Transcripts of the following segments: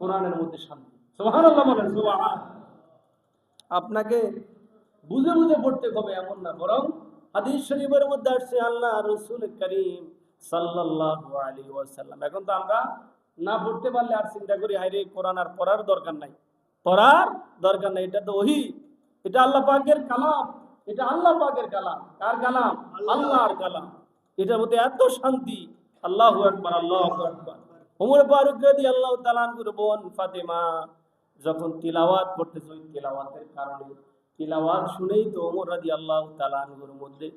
কোরআনের মধ্যে শান্তি। সুবহানাল্লাহ বলেন আপনাকে বুঝে বুঝে পড়তে হবে এমন না বরং হাদিস শরীফের মধ্যে আসছে আল্লাহ রসুল করিম সাল্লাল্লাহু আলাইহি ওয়াসাল্লাম। এখন তো আমরা না পড়তে পারলে আর চিন্তা করি হাইরে কোরআন আর পড়ার দরকার নাই। পড়ার দরকার নাই এটা তো ওহি। এটা আল্লাহ পাকের কালাম। এটা আল্লাহ পাকের কালাম। কার কালাম? আল্লাহর কালাম। এটার মধ্যে এত শান্তি। আল্লাহু আকবার আল্লাহু আকবার। ওমর ফারুক রাদিয়াল্লাহু তাআলা আনহুর বোন ফাতেমা যখন তিলাওয়াত করতেছে, ওই তিলাওয়াতের কারণে তিলাওয়াত শুনেই তো ওমর রাদিয়াল্লাহু তাআলা আনহুর মধ্যে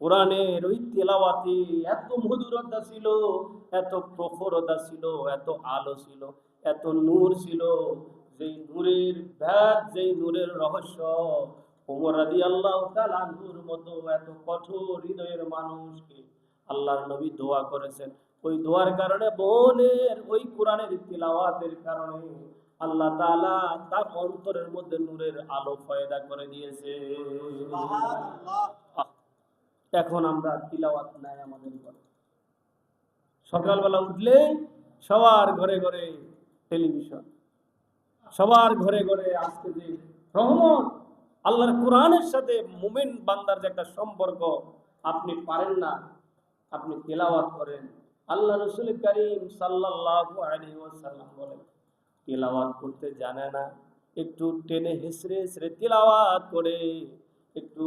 কোরআনের ওই তেলাওয়াতে এত মধুরতা ছিল, এত প্রখরতা ছিল, এত আলো ছিল, এত নূর ছিল, যেই নূরের ভেদ, যেই নূরের রহস্য, ওমর রাদিয়াল্লাহু তাআলা আনহুর মতো এত কঠোর হৃদয়ের মানুষকে আল্লাহর নবী দোয়া করেছেন। ওই দোয়ার কারণে বোনের ওই কোরআনের তিলাওয়াতের কারণে আল্লাহ তাআলা তার অন্তরের মধ্যে নূরের আলো ফয়দা করে দিয়েছে। এখন আমরা তিলাওয়াত নাই আমাদের ঘরে। সকালবেলা উঠলে সবার ঘরে ঘরে টেলিভিশন। সবার ঘরে ঘরে আজকে যে রহমত আল্লাহর কোরআনের সাথে মুমিন বান্দার যে একটা সম্পর্ক আপনি পারেন না আপনি তেলাওয়াত করেন। আল্লাহ রসুল করিম সাল্লাল্লাহু আলাইহি ওয়াসাল্লাম বলেন তেলাওয়াত করতে জানে না, একটু টেনে হেসরে হেসরে তেলাওয়াত করে, একটু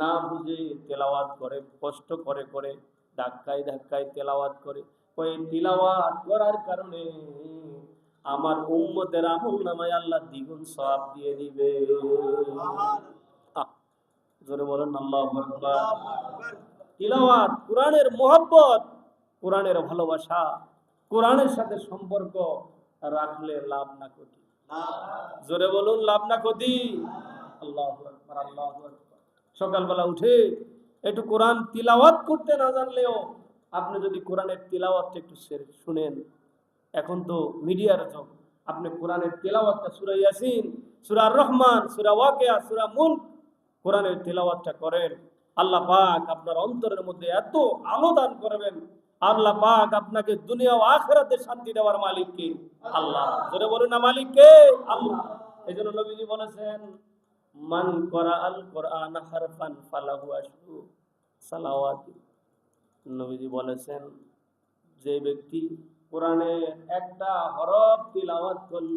না বুঝে তেলাওয়াত করে, কষ্ট করে করে, ধাক্কায় ধাক্কায় তেলাওয়াত করে, ওই তিলাওয়াত করার কারণে আমার উম্মতের আমল নামায় আল্লাহ দ্বিগুণ সওয়াব দিয়ে দিবে। বলেন, আল্লাহু তিলাওয়াত, কোরআনের মোহব্বত কোরআনের ভালোবাসা, কোরআনের সাথে সম্পর্ক রাখলে লাভ না ক্ষতি। জোরে বলুন, লাভ না ক্ষতি? আল্লাহ আল্লাহ সকালবেলা উঠে একটু কোরআন তিলাওয়াত করতে না জানলেও আপনি যদি কোরআনের তিলাওয়াতটা একটু শুনেন। এখন তো মিডিয়ার যুগ, আপনি কোরআনের তেলাওয়াতটা সূরা ইয়াসিন, সুরা রহমান, সূরা ওয়াকিয়া, সুরা মুলক কোরআনের তেলাওয়াতটা করেন। আল্লাহ পাক আপনার অন্তরের মধ্যে এত আলো দান করবেন আল্লাহ পাক আপনাকে দুনিয়া ও আখেরাতে শান্তি দেওয়ার মালিক কে আল্লাহ। জোরে বলুন না মালিক কে আল্লাহ। এই জন্য নবীজি বলেছেন, মান করা আল কোরআন হারফান ফালাহু আশরু সালাওয়াতি। নবীজি বলেছেন, যে ব্যক্তি কোরআনের একটা হরফ তিলাওয়াত করল,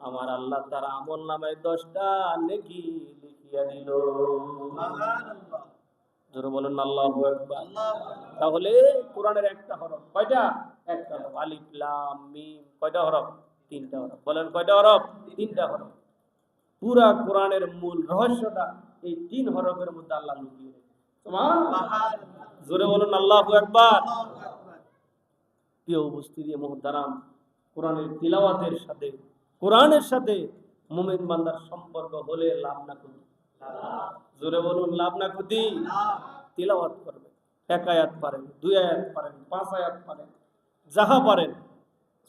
আমার আল্লাহ তার আমল নামায় দশটা নেকি লিখিয়া দিল। জোরে বলেন, আল্লাহু তাহলে কোরআনের একটা হরফ, কয়টা? একটা হরফ। আলিফ, লাম, মিম, কয়টা হরফ? তিনটা হরফ। বলেন, কয়টা হরফ? তিনটা হরফ। পুরা কোরআনের মূল রহস্যটা এই তিন হরফের মধ্যে আল্লাহ লুকিয়ে সুবহানাল্লাহ। জোরে বলুন, আল্লাহু আকবার। প্রিয় উপস্থিতি মোহতারাম কোরআনের তিলাওয়াতের সাথে, কোরআনের সাথে মোমেন বান্দার সম্পর্ক হলে লাভ না ক্ষতি জোরে বলুন, লাভ না ক্ষতি? তিলাওয়াত করবেন এক আয়াত পারেন, দুই আয়াত পারেন, পাঁচ আয়াত পারেন, যাহা পারেন,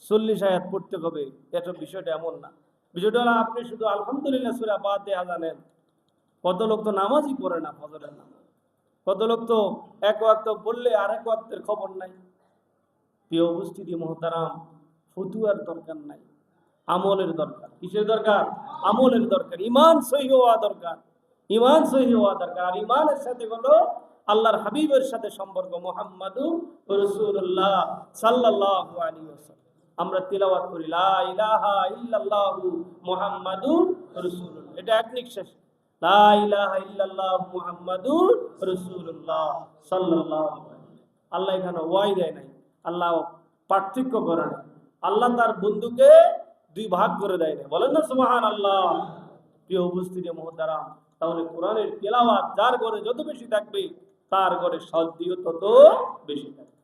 চল্লিশ আয়াত পড়তে হবে। এটা বিষয়টা এমন না। বিষয়টা হলো আপনি শুধু আলহামদুলিল্লাহ সুরা বাদ দেয়া জানেন। কত লোক তো নামাজই পড়ে না ফজরের নামাজ। কত লোক তো এক ওয়াক্ত বললে আর এক ওয়াক্তের খবর নাই। প্রিয় উপস্থিতি মহতারাম, ফতুয়ার দরকার নাই, আমলের দরকার। কিসের দরকার? আমলের দরকার। ইমান সহি হওয়া দরকার। ইমান সহি হওয়া দরকার। আর ইমানের সাথে হলো আল্লাহর হাবিবের সাথে সম্পর্ক, মোহাম্মদু রসুল্লাহ ওয়াসাল্লাম। আমরা তিলাওয়াত করি, লা ইলাহা রাসূলুল্লাহ। এটা এক নিঃশ্বাস লা ইলাহা ইল্লাল্লাহ রাসূলুল্লাহ সাল্লাল্লাহু আলাইহি আল্লাহ এখানে ওয়াই দেয় নাই। আল্লাহ পার্থক্য করে না আল্লাহ তার বন্ধুকে দুই ভাগ করে দেয় না বলেন না সুবহান আল্লাহ প্রিয় উপস্থিতি মহতারাম তাহলে কোরআনের তেলাওয়াত যার ঘরে যত বেশি থাকবে তার ঘরে সদ্দিও তত বেশি থাকবে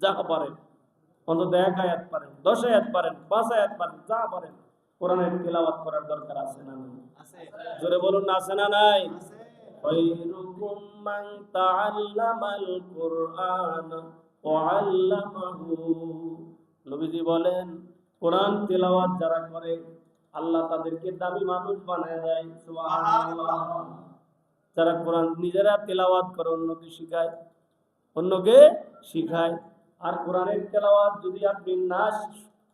যা পারেন অন্তত এক আয়াত পারেন দশ আয়াত পারেন পাঁচ আয়াত পারেন যা পারেন কোরআনের তেলাওয়াত করার দরকার আছে না নাই জোরে বলুন না আছে না নাই خيركم من تعلم القرآن وعلمه নবীজি বলেন কোরআন তেলাওয়াত যারা করে আল্লাহ তাদেরকে দামি মানুষ বানায় দেয়। যারা কোরআন নিজেরা তেলাওয়াত করে অন্যকে শিখায় অন্যকে শিখায় আর কোরআনের তেলাওয়াত যদি আপনি না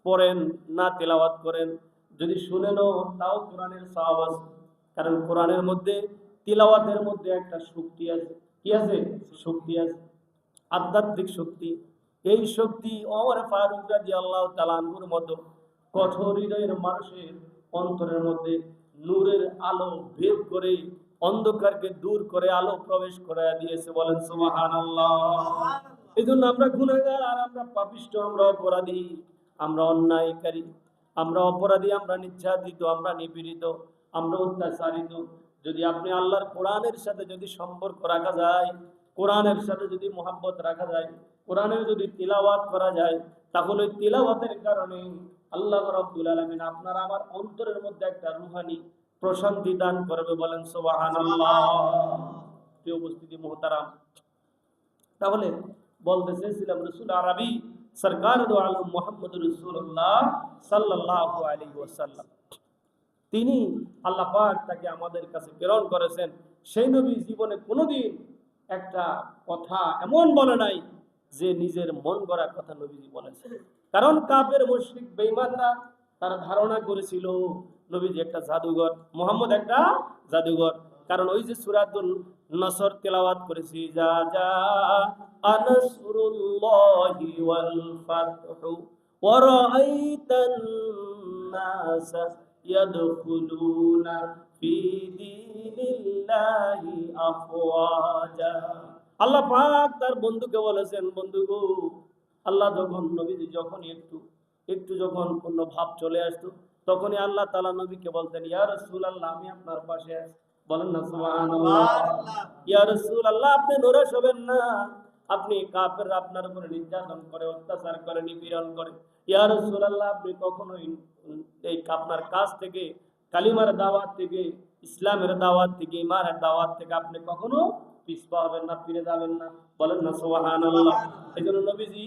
পড়েন না তেলাওয়াত করেন যদি শুনেনও তাও কোরআনের সওয়াব আছে। কারণ কোরআনের মধ্যে তিলাওয়াতের মধ্যে একটা শক্তি আছে। কি আছে? শক্তি আছে। আধ্যাত্মিক শক্তি। এই শক্তি অমর ফারুক রাজি আল্লাহ তালানহুর মতো কঠোর হৃদয়ের মানুষের অন্তরের মধ্যে নূরের আলো ভেদ করে অন্ধকারকে দূর করে আলো প্রবেশ করে দিয়েছে বলেন সুমাহান এই জন্য আমরা গুণাগার আমরা পাপিষ্ট আমরা অপরাধী আমরা অন্যায়কারী আমরা অপরাধী আমরা নিচ্ছাদিত আমরা নিপীড়িত আমরা অত্যাচারিত। যদি আপনি আল্লাহর কোরআনের সাথে যদি সম্পর্ক রাখা যায় কোরআনের সাথে যদি মোহাব্বত রাখা যায়, কোরআনের যদি তিলাওয়াত করা যায়, তাহলে তিলাওয়াতের কারণে আল্লাহ রব্বুল আলমিন আপনার আমার অন্তরের মধ্যে একটা রুহানি প্রশান্তি দান করবে বলেন সোবাহান উপস্থিতি মোহতারাম, তাহলে বলতে চেয়েছিলাম রসুল আরবি সরকার মোহাম্মদ রসুল্লাহ সাল্লাহ আলী ওসাল্লাম তিনি আল্লাহ তাকে আমাদের কাছে প্রেরণ করেছেন। সেই নবী জীবনে কোনোদিন একটা কথা এমন বলে নাই যে নিজের মন গড়া কথা নবীজি বলেছে কারণ কাপের মুশরিক, বেঈমানরা তারা ধারণা করেছিল নবীজি একটা জাদুঘর, মোহাম্মদ একটা জাদুঘর। কারণ ওই যে সুরাতুল নসর তেলাওয়াত করেছি যা যা আনসরুল্লাহি ওয়াল ফাতহু ওয়া রাআইতান নাসা ইয়াদখুলুনা আল্লাহ পাক তার বন্ধুকে বলেছেন বন্ধু গো আল্লাহ যখন নবীজি যখন একটু একটু যখন কোনো ভাব চলে আসতো তখনই আল্লাহ তালা নবীকে বলতেন ইয়া রসুল আল্লাহ আমি আপনার পাশে আছি। বলেন না ইয়া রসুল আল্লাহ আপনি নরেশ হবেন না। আপনি কাপের আপনার উপরে নির্যাতন করে অত্যাচার করে নিপীড়ন করে। ইয়া রসুল আল্লাহ আপনি কখনোই এই আপনার কাছ থেকে কালিমার দাওয়াত থেকে, ইসলামের দাওয়াত থেকে, ইমানের দাওয়াত থেকে আপনি কখনো পিছপা হবেন না, ফিরে যাবেন না। বলেন না, সুবহানাল্লাহ। এই জন্য নবীজি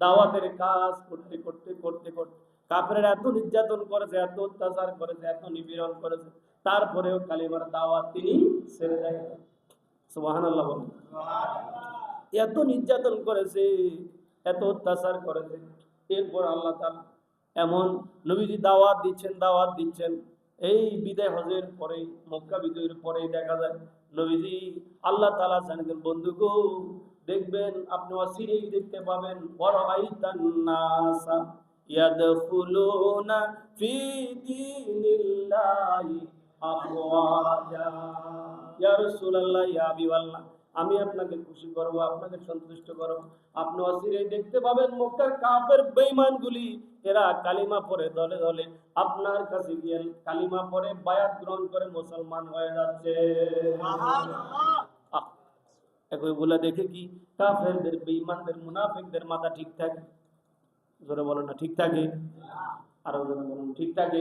দাওয়াতের কাজ করতে করতে করতে করতে কাপড়ের এত নির্যাতন করেছে, এত অত্যাচার করেছে, এত নিপীড়ন করেছে, তারপরেও কালিমার দাওয়াত তিনি ছেড়ে সুবহানাল্লাহ বলেন। এত নির্যাতন করেছে, এত অত্যাচার করেছে, এরপর আল্লাহ তাআলা এমন নবীজি দাওয়াত দিচ্ছেন দাওয়াত দিচ্ছেন। এই বিদায় হজের পরে, মক্কা বিজয়ের পরেই দেখা যায়, নবীজি আল্লাহ তাআলা জানেন বন্ধু গো, দেখবেন আপনি অসিরেই দেখতে পাবেন। ইয়াদখুলুনা ফি দীনিল্লাহি আফওয়াজা। ইয়া রাসূলুল্লাহ, ইয়া হাবিবাল্লাহ আমি আপনাকে খুশি করব আপনাকে সন্তুষ্ট করব। আপনি অসিরেই দেখতে পাবেন মক্কার কাফের বেঈমানগুলি এরা কালিমা পরে দলে দলে আপনার কাছে গিয়ে কালিমা পরে বায়াত গ্রহণ করে মুসলমান হয়ে যাচ্ছে। বলে দেখে কি? কাফেরদের বেঈমানদের মুনাফিকদের মাথা ঠিক থাকে? জোরে বলো না, ঠিক থাকে? আরও জোরে বলুন, ঠিক থাকে।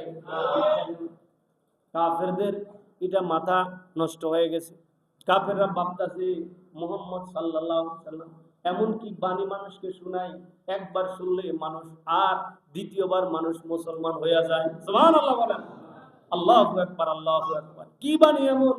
কাফেরদের এটা মাথা নষ্ট হয়ে গেছে। কাফেররা ভাবতাছে মোহাম্মদ সাল্লাহ সাল্লাম, এমনকি বাণী মানুষকে শোনাই একবার শুনলে মানুষ আর দ্বিতীয়বার মানুষ মুসলমান হয়ে যায়। আল্লাহ একবার আল্লাহ একবার কি বাণী এমন?